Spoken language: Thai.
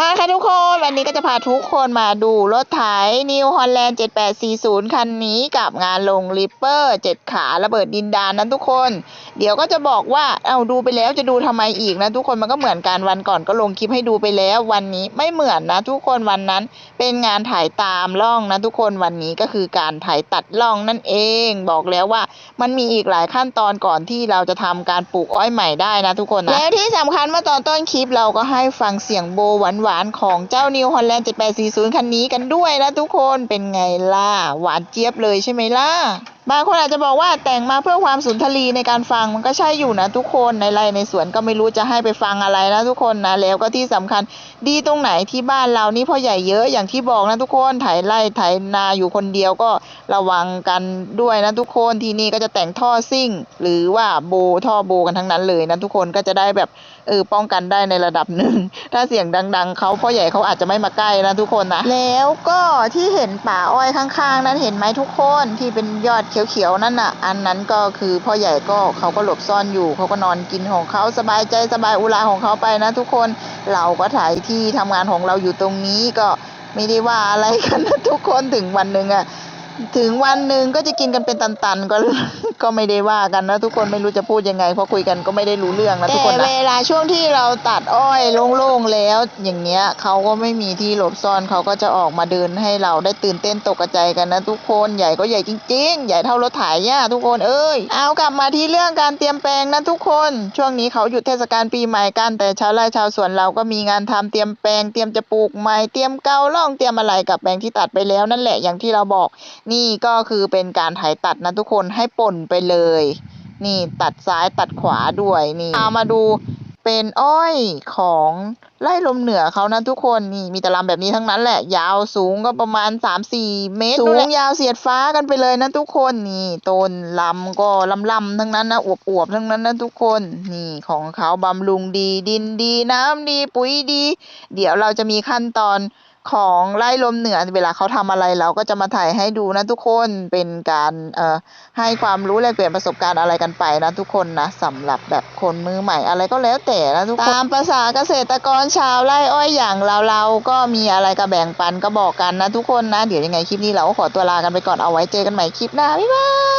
มาค่ะทุกคน วันนี้ก็จะพาทุกคนมาดูรถไถ New Holland 7840 คันนี้กับงานลงริปเปอร์7ขาระเบิดดินดานนั้นทุกคน เดี๋ยวก็จะบอกว่าเอาดูไปแล้วจะดูทำไมอีกนะทุกคนมันก็เหมือนกันวันก่อนก็ลงคลิปให้ดูไปแล้ว วันนี้ไม่เหมือนนะทุกคนวันนั้นเป็นงานถ่ายตามล่องนะทุกคนวันนี้ก็คือการถ่ายตัดล่องนั่นเอง บอกแล้วว่ามันมีอีกหลายขั้นตอนก่อนที่เราจะทำการปลูกอ้อยใหม่ได้นะทุกคนนะแล้วที่สำคัญเมื่อตอนต้นคลิปเราก็ให้ฟังเสียงโบหวานๆของเจ้านิวฮอลแลนด์ 7840 คันนี้กันด้วยนะทุกคนเป็นไงล่ะ หวานเจี๊ยบเลยใช่ไหมล่ะบางคนอาจจะบอกว่าแต่งมาเพื่อความสุนทรีในการฟังมันก็ใช่อยู่นะทุกคนในไร่ในสวนก็ไม่รู้จะให้ไปฟังอะไรนะทุกคนนะแล้วก็ที่สำคัญดีตรงไหนที่บ้านเรานี่พ่อใหญ่เยอะอย่างที่บอกนะทุกคนไถไร่ไถนาอยู่คนเดียวก็ระวังกันด้วยนะทุกคนที่นี่ก็จะแต่งท่อซิ่ง หรือว่าโบท่อโบกันทั้งนั้นเลยนะทุกคนก็จะได้แบบเออป้องกันได้ในระดับหนึ่ง ถ้าเสียงดัง ๆเขาพ่อใหญ่เขาอาจจะไม่มาใกล้นะทุกคนนะแล้วก็ที่เห็นป่าอ้อยข้าง ๆ นั้นเห็นไหมทุกคนที่เป็นยอดเขียวๆนั่นน่ะ อันนั้นก็คือพ่อใหญ่ก็เขาก็หลบซ่อนอยู่เขาก็นอนกินของเขาสบายใจสบายอุราของเขาไปนะ ทุกคนเราก็ถ่ายที่ทำงานของเราอยู่ตรงนี้ก็ไม่ได้ว่าอะไรกันนะทุกคนถึงวันหนึ่งอะถึงวันหนึ่งก็จะกินกันเป็นตันๆก็ก็ไม่ได้ว่ากันนะทุกคนไม่รู้จะพูดยังไงเพราะคุยกันก็ไม่ได้รู้เรื่องนะทุกคนนะเวลาช่วงที่เราตัดอ้อยโล่งๆแล้ว อย่างเงี้ยเขาก็ไม่มีที่หลบซ่อนเขาก็จะออกมาเดินให้เราได้ตื่นเต้นตกกระจายกันนะทุกคนใหญ่ก็ใหญ่จริง ๆ ใหญ่เท่ารถไถย่าทุกคนเอ้ยเอากลับมาที่เรื่องการเตรียมแปลงนะทุกคน ช่วงนี้เขาหยุดเทศกาลปีใหม่กันแต่ชาวไร่ชาวสวนเราก็มีงานทำเตรียมแปลงเตรียมจะปลูกใหม่เตรียมเกาล่องเตรียมอะไรกับแปลงที่ตัดไปแล้วนั่นแหละอย่างที่เราบอก นี่ก็คือเป็นการไถตัดนะทุกคนให้ป่นไปเลย นี่ตัดซ้ายตัดขวาด้วยนี่เอามาดูเป็นอ้อยของไร่ลมเหนือเขานะทุกคนนี่มีแต่ลำแบบนี้ทั้งนั้นแหละ ยาวสูงก็ประมาณ 3-4 เมตร สูงยาวเสียดฟ้ากันไปเลยนะทุกคนนี่ต้นลำก็ลำๆทั้งนั้นนะอวบๆทั้งนั้นนะทุกคนนี่ของเขาบำรุงดีดินดีน้ำดีปุ๋ยดี เดี๋ยวเราจะมีขั้นตอน ของไร่ลมเหนือเวลาเขาทำอะไรเราก็จะมาถ่ายให้ดูนะทุกคนเป็นการเอ่อให้ความรู้แลกเปลี่ยนประสบการณ์อะไรกันไปนะทุกคนนะสำหรับแบบคนมือใหม่อะไรก็แล้วแต่นะทุกคนตามภาษาเกษตรกรชาวไร่อ้อยอย่างเราเราก็มีอะไรก็แบ่งปันก็บอกกันนะทุกคนนะ เดี๋ยวยังไงคลิปนี้เราก็ขอตัวลากันไปก่อนเอาไว้เจอกันใหม่คลิปหน้าบ๊ายบาย